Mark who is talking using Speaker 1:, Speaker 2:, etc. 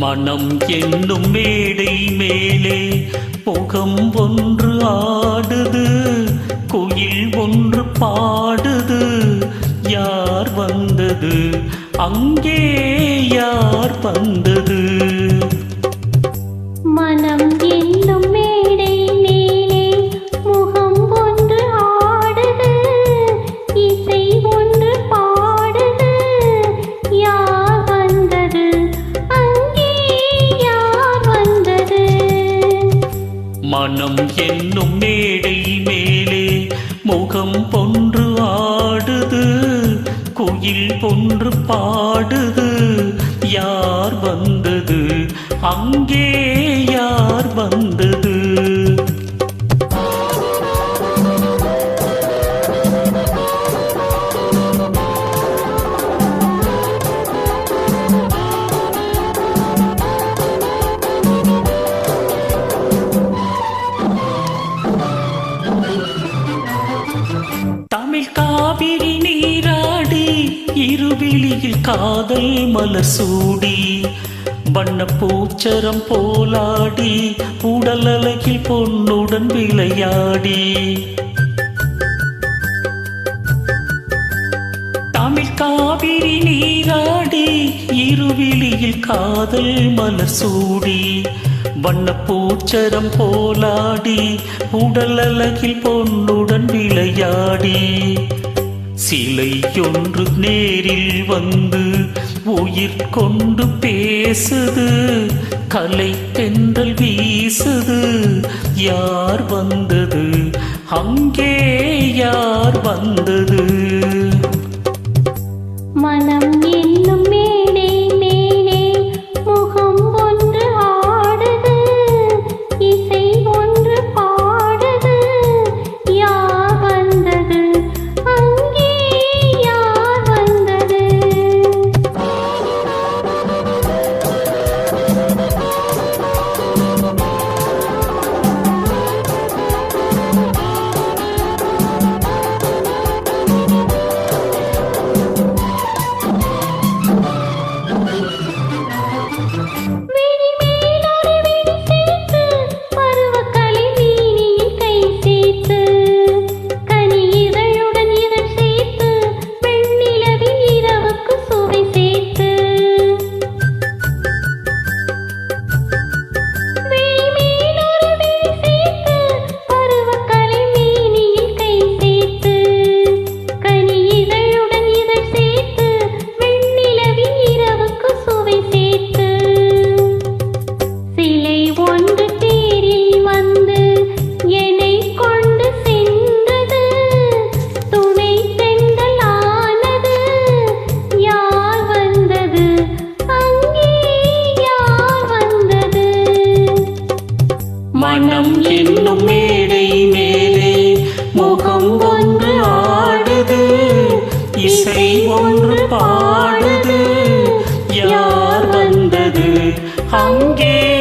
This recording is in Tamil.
Speaker 1: மனம் என்னும் மேடை மேலே முகம் ஒன்று ஆடுது குயில் ஒன்று பாடுது. யார் வந்தது? அங்கே யார் வந்தது?
Speaker 2: மனம் என்னும் மேடை மேலே முகம் பொன்று ஆடுது
Speaker 1: குயில் பொன்று பாடுது. யார் வந்தது? அங்கே யார் வந்தது இருவெளியில் காதல் மலர் சூடி வண்ண பூச்சரம் போலாடி உடல் அழகில் பொன்னுடன் விளையாடி. தமிழ் காவிரி நீராடி இருவிழியில் காதல் மலர் சூடி வண்ண பூச்சரம் போலாடி உடல் அழகில் பொன்னுடன் விளையாடி. சிலை ஒன்று நேரில் வந்து உயிர் கொண்டு பேசுது கலை தென்றல் வீசுது. யார் வந்தது? அங்கே யார் வந்தது? யார் வந்தது? அங்கே